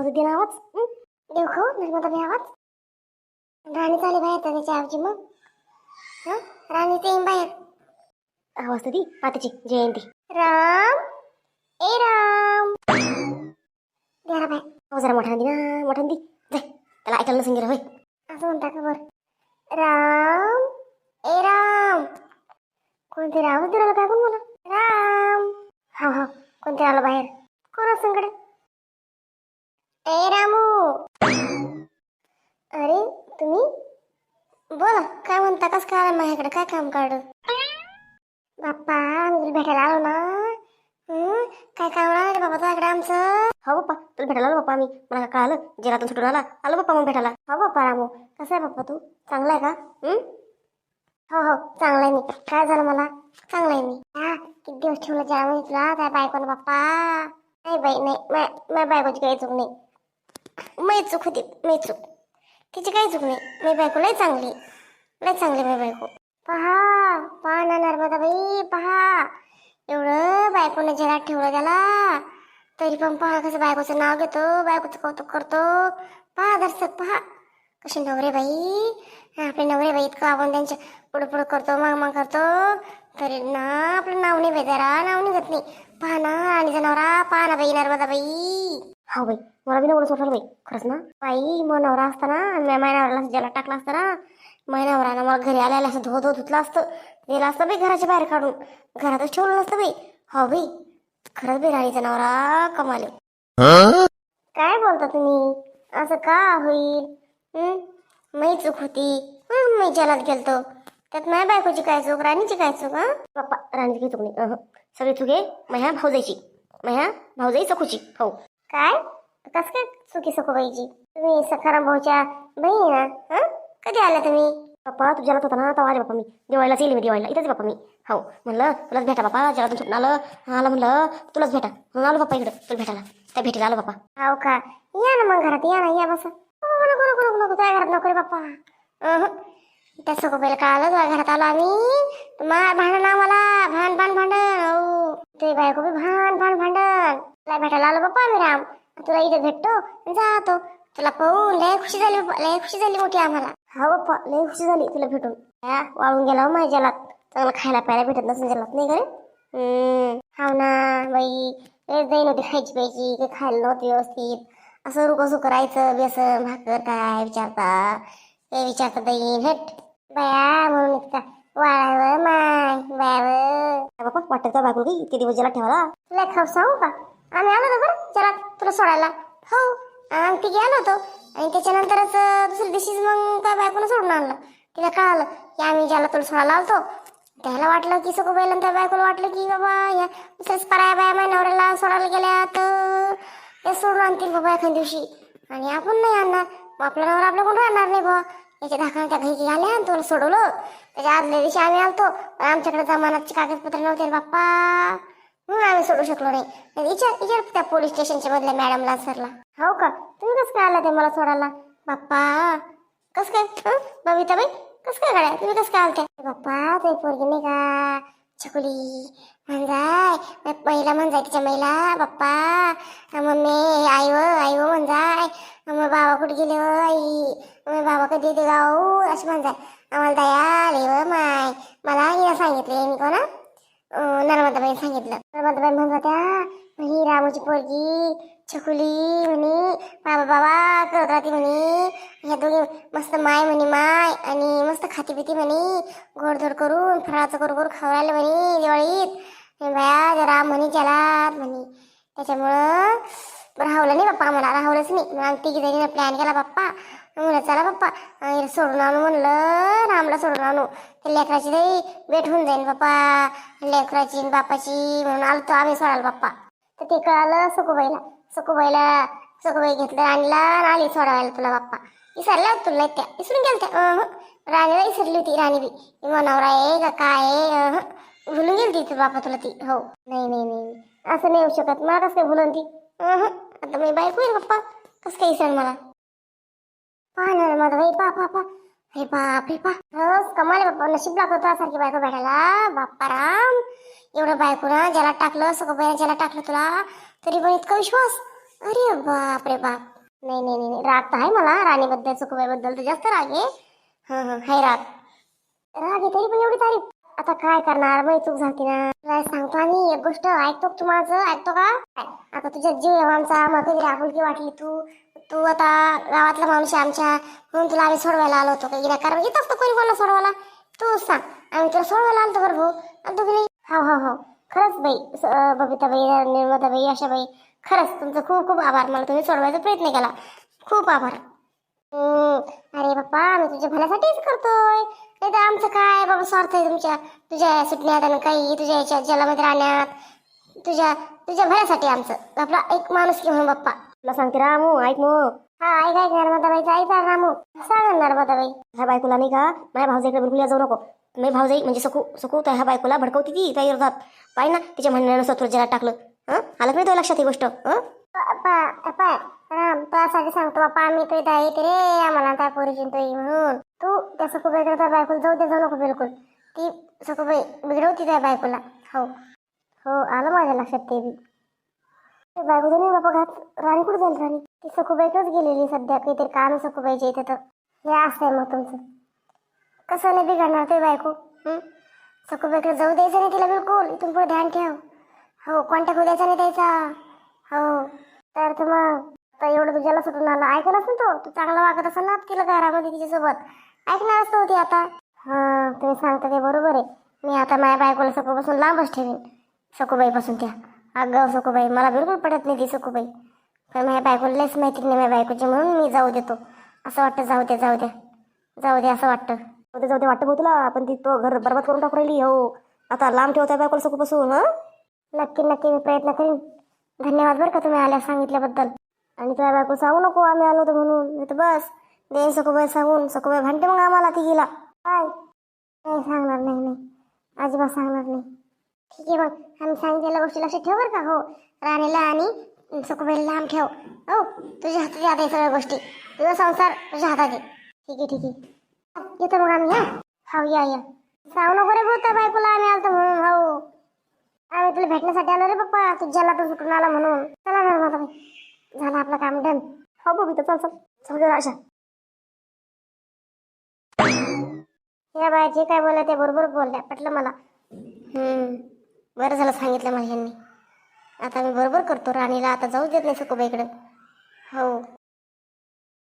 आवाज आवाज हं? देऊ खाऊ नर्मदा बी आवाज. राणी चाली बाहेर त्याच्या आजी मग. हं? राणी ते येईन बाहेर. आवाज दी पातीची जयंती. राम. ए राम. द्या ना बाय आवाज हो, जरा मोठा दी ना मोठा दी. जाय त्याला ऐकायला नसून गेलं होय. असं म्हणता का बरं? राम. ए राम. कोणते राम दिला काय कोण मला? राम. हा हा कोणते आलं बाहेर? कोण संकडे ए रामू. अरे तुम्ही? बोला काय म्हणता? कस काय माझ्याकडे? काय काम काढ बाप्पा मी तुला भेटायला आलो ना. हं? काय काम राहिलं बाबा तुझ्याकडे आमचं? हो बाप्पा तुला भेटायला आलो बाप्पा आम्ही. मला काय कळालं? जेलातून सुटून आला. आलो बाप्पा मग भेटायला. हो बाप्पा रामू. कसं आहे बाप्पा तू? चांगला आहे का? हं? हो हो चांगला आहे मी. काय झालं मला? चांगला आहे मी. हा किती दिवस ठेवलं जेला म्हणजे तुला? त्या बायकोनं बाप्पा. नाही बाई नाही. माझ्या बायकोची काही चूक नाही. मी चूक होती मी चूक. तिची काही चूक नाही. मी बायको लय चांगली. लय चांगली मी बायको. पहा पहा ना नर्मदा बाई पहा. एवढं बायकोनं जगात ठेवलं त्याला. तरी पण पहा कसं बायकोचं नाव घेतो बायकोचं कौतुक करतो. पहा दर्शक पहा. कसे नवरे बाई. आपले नवरे बाई इतकं आपण त्यांच्या पुढं पुढं करतो माग माग करतो. तरी ना आपलं नाव नाही बाई जरा नाव निघत नाही. पहा ना आणि जनावरा पहा ना बाई नर्मदा बाई हा बाई मला बी नवरा सोडलं बाई खरंच ना? बाई मग नवरा असताना मी माझ्या नवऱ्याला ज्याला टाकला असताना माझ्या नवऱ्यानं मला घरी आल्याला असं धो धो धुतलं असतं. दिलं असतं बाई घराच्या बाहेर काढून. घरातच ठेवलं नसतं बाई. हो बाई खरंच बिराणीचा राणीचा नवरा कमाल. काय बोलता तुम्ही? असं का होईल? मी चूक होती. मी जेलात गेलतो. त्यात माझ्या बायकोची काय चूक राणीची काय चूक हा? पप्पा राणीची काही चूक नाही. सगळी चुके माझ्या भाऊजाईची. माझ्या भाऊजाई सखूची हो. काय? कस काय चुकी सखूबाईची? तुम्ही सखाराम भाऊच्या बहिणी ना हं? कधी आल्या तुम्ही? पप्पा तू जलात होता ना तेव्हा आले बाप्पा मी. दिवाळीलाच येईल मी दिवाळीला. इथेच बाप्पा मी. हो म्हणलं तुलाच भेटा बाप्पा. जलातून सुटून आलं आलं म्हणलं तुलाच भेटा. म्हणून आलो बाप्पा इकडं तुला भेटायला. त्या भेटीला आलो बाप्पा. हो का? या ना मग घरात या ना या बसा. नको नको नको नको नको तुझ्या घरात नको रे बाप्पा. अहं. त्या सगळं कळालं तुझ्या घरात आलो आम्ही. मा भांडण आम्हाला भांड भांड भांडण हो ते बायको बी भान भान भांडण। तुला भेटायला आलो बाप्पा आम्ही राम। तुला इथे भेटतो जातो तुला पाहून लय खुशी झाली लय खुशी झाली मोठी आम्हाला। हा बाप्पा लय खुशी झाली तुला भेटून। या, वाळून गेला हो माझ्या जलात। चांगलं खायला प्यायला भेटत नसेल जलात नाही करे हम्म हाव ना बाई लय जाई नव्हती खायची प्यायची काही खायला नव्हती व्यवस्थित। असं रुक सुक करायचं बेसन भाकर काय विचारता? ते विचारता येईन हेट बाया म्हणून इतका मा वाटत का बायको की इतके दिवस जला ठेवाला. तुला खाऊ सांगू का? आम्ही आलो होतो बरं जरा तुला सोडायला. हो आम्ही तिघे आलो होतो आणि त्याच्यानंतरच दुसऱ्या दिवशीच मग त्या बायकोनं सोडून आणलं. तिला कळालं की आम्ही ज्याला तुला सोडायला आलतो. त्याला वाटलं की सगळं बैल त्या बायकोला वाटलं की बाबा या दुसऱ्याच पराया बाया माझ्या नवऱ्याला सोडायला गेल्या तर ते सोडून आणतील बाबा एखाद्या दिवशी. आणि आपण नाही आणणार. मग आपला नवरा आपल्या कोण राहणार नाही बा याच्या धाकाने त्या घरी आल्या आणि तुला सोडवलं. त्याच्या आदल्या दिवशी आम्ही आलतो. पण आमच्याकडे जमानाचे कागदपत्र नव्हते बाप्पा. म्हणून आम्ही सोडू शकलो नाही. विचार विचार त्या पोलीस स्टेशनच्या मधल्या मॅडमला सरला हो का? तुम्ही कसं काय आला ते मला सोडायला? बाप्पा कसं काय? हं? बबिताबाई कसं काय गाड्या? तुम्ही कसं काय आलत्या बाप्पा ते पोरगी नाही का? छकुली म्हणजाय पहिला म्हणजाय तिच्या महिला बाप्पा मम्मी आई व आई व म्हणजाय मग बाबा कुठे गेले व आई? बाबा कधी येते गाऊ? असं म्हणजाय. आम्हाला दया आले व माय. मला हिला सांगितले मी कोणा? नर्मदाबाई सांगितलं. नर्मदाबाई म्हणत होत्या म्हणे रामूची पोरगी छकुली म्हणे बाबा बाबा करत राहते म्हणे ह्या दोघी मस्त माय म्हणे माय आणि मस्त खाती पिती म्हणे गोडधोड करून फराळाचं करू करू खाऊ राहिलं म्हणे दिवाळीत. बाया जरा राम म्हणे चला म्हणे. त्याच्यामुळं राहवलं नाही बाप्पा आम्हाला राहुलच नाही. मग तिघी जणीनं प्लॅन केला बाप्पा. म्हणलं चला बाप्पा सोडून आणू म्हणलं रामला सोडून आणू. ते लेकराची लई वेट होऊन जाईल बाप्पा. लेकराची बापाची म्हणून तो आम्ही सोडायला बाप्पा. तर ते कळालं सकोबाईला सकोबाईला सकोबाई घेतलं आणला आणि आली सोडायला तुला बाप्पा. विसरल्या तुला त्या विसरून गेल त्या राणीला विसरली होती राणी बी. मनावर आहे का काय भुलून गेली ती बापा तुला ती. हो. नाही नाही नाही असं नाही होऊ शकत. मला कसं काय भुलून ती? आता मी बायको आहे बाप्पा? कसं काय विसर मला? पाहणार मग बाई पा पा पा अरे बाप रे पा कमाल बाप्पा. नशीब लागत सारखी बायको भेटायला. बाप्पा राम एवढं बायकोनं ज्याला टाकलं सगळं ज्याला टाकलं तुला तरी पण इतका विश्वास? अरे बाप रे बाप. नाही नाही नाही नाही. राग तर आहे मला. राणीबद्दल सुखबाईबद्दल तर जास्त राग आहे. हा हा हाय राग. राग आहे तरी पण एवढी तारीफ. आता काय करणार? मग चूक झाली ना. तुला सांगतो आम्ही एक गोष्ट ऐकतो तू माझं? ऐकतो का? आता तुझ्या जीव आमचा. मग कधी आपुलकी वाटली तू? तू आता गावातला माणूस आहे आमच्या. म्हणून तुला आम्ही सोडवायला आलो होतो. काही कारण येत असतो कोणी कोणाला सोडवायला? तू सांग. आम्ही तुला सोडवायला आलतो बरं भाऊ. आणि तू की हो हो हो. खरंच बाई बबिताबाई निर्मताबाई आशाबाई खरंच तुमचं खूप खूप आभार. मला तुम्ही सोडवायचा प्रयत्न केला. खूप आभार. अरे बाप्पा आम्ही तुझ्या भल्यासाठीच करतोय. नाही तर आमचं काय? बाबा स्वार्थ आहे तुमच्या. तुझ्या सुटण्यात आणि काही तुझ्या याच्या जलामध्ये राहण्यात. तुझ्या तुझ्या भल्यासाठी आमचं. आपला एक माणूस म्हणून बाप्पा. तुला सांगते रामू ऐक मग. हा ऐक ऐक नर्मदाबाईचा ऐक ना रामू. सांग नर्मदाबाई ह्या बायकोला नाही का माझ्या भाऊजाईकडे बिलकुल जाऊ नको. मी भाऊजाई म्हणजे सकू सकू त्या ह्या बायकोला भडकवती ती त्या विरोधात. पाय ना तिच्या म्हणण्यानं स्वतः टाकलं. हं? आलं नाही तो लक्षात ही गोष्ट. हं? राम त्यासाठी सांगतो बाप्पा आम्ही तो इथं येते रे आम्हाला त्या पोरी चिंतोय म्हणून. तू त्या सखूबाईकडे त्या बायकोला जाऊ दे जाऊ नको बिलकुल. ती सखूबाई बिघडवती त्या बायकोला. हो. हो आलं माझ्या लक्षात ते बी. ते बायको नाही बापा घात राणी कुठं जाईल राणी? ती सखूबाईकडेच गेलेली सध्या. काहीतरी काम आहे सखूबाईच्या इथे तर. हे असं आहे मग तुमचं. कसं नाही बिघडणार ते बायको? सखूबाईकडे जाऊ द्यायचं नाही तिला बिलकुल. इथून पुढे ध्यान ठेव. हो कॉन्टॅक्ट होऊ द्यायचा नाही द्यायचा हो तर तर मग. तर एवढं तुझ्याला सुटून आलं. ऐकलंच ना तो? तू चांगला वागत असेल ना तिला घरामध्ये तिच्यासोबत. ऐकणारच नव्हती आता. हां तुम्ही सांगता ते बरोबर आहे. मी आता माझ्या बायकोला सखूपासून लांबच ठेवीन. सखूबाईपासून त्या. अगं सखूबाई मला बिलकुल पडत नाही ती सखूबाई. पण माझ्या बायकोला लयच माहिती नाही माझ्या बायकोची म्हणून मी जाऊ देतो. असं वाटतं जाऊ दे जाऊ द्या जाऊ दे असं वाटतं. जाऊ दे जाऊ दे वाटतं भाऊ तुला पण ती तो घर बरबाद करून टाकू राहिली हो. आता लांब ठेवता बायकोला सखूपासून हं? नक्की नक्की मी प्रयत्न करीन. धन्यवाद बरं का तुम्ही आल्या सांगितल्याबद्दल. आणि तुझ्या बायको सांगू नको आम्ही आलो होतो म्हणून. मी तर बस देईन सखूबाई सांगून. सखूबाई भांडते मग आम्हाला ती गेला काय नाही सांगणार नाही नाही. अजिबात सांगणार नाही. ठीक आहे मग आम्ही सांगितलेल्या गोष्टी लक्षात ठेव बरं का हो. राणीला आणि सखूबाईला लांब ठेव. हो तुझ्या हातात आता सगळ्या गोष्टी. तुझा संसार तुझ्या हातात आहे ठीक आहे ठीक आहे. येतो मग आम्ही हा? हो या या. सांगू नको रे बोलता बायकोला आम्ही आलतो म्हणून हो आम्ही तुला भेटण्यासाठी आलो रे पप्पा तू सुटून आला म्हणून. चला ना माझा झालं आपलं काम डन. हो बबिता चल चल. चल गं अशा. या बाया जे काय बोलल्या ते बरोबर बोलल्या पटलं मला. हम्म बरं झालं सांगितलं मला यांनी. आता मी बरोबर करतो. राणीला आता जाऊ देत नाही सकोबाईकडे हो.